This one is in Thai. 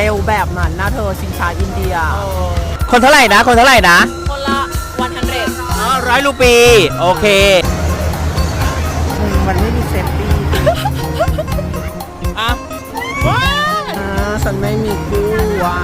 เร็วแบบนั้นนะเธอชิงช้าอินเดีย คนเท่าไหร่นะ คนเท่าไหร่นะ คนละวันทันเรศอ๋อร้อยรูปี โอเค มันไม่มีเซฟตี้อะฉันไม่มีคู่ว่ะ